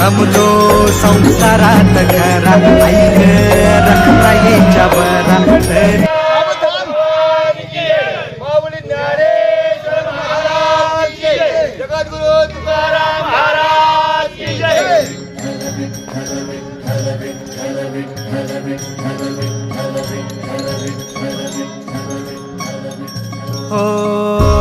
रमलो संसारात खरा ऐक रखराईच्या बरा. जगद्गुरु तुकाराम महाराज की जय हो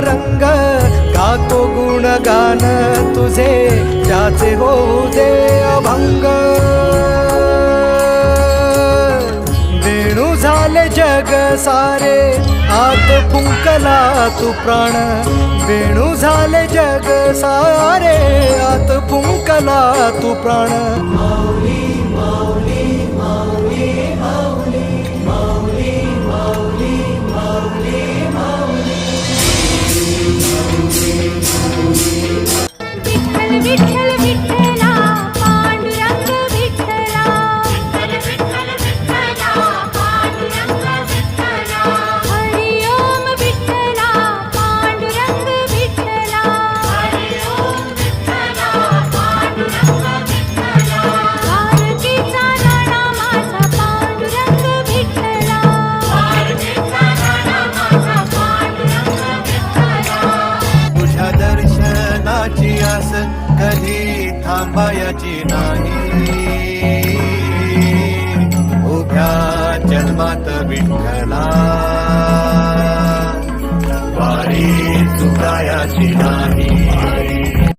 रंग गातो गुणगान तुझे ज्याचे होऊ दे अभंग. वेणू झाले जग सारे आत फुंकला तू प्राण. वेणू झाले जग सारे आत फुंकला तू प्राण. विठ्ठल थांबायची नाही. उभ्या जन्मात विठ्ठला. वारी चुकायची नाही.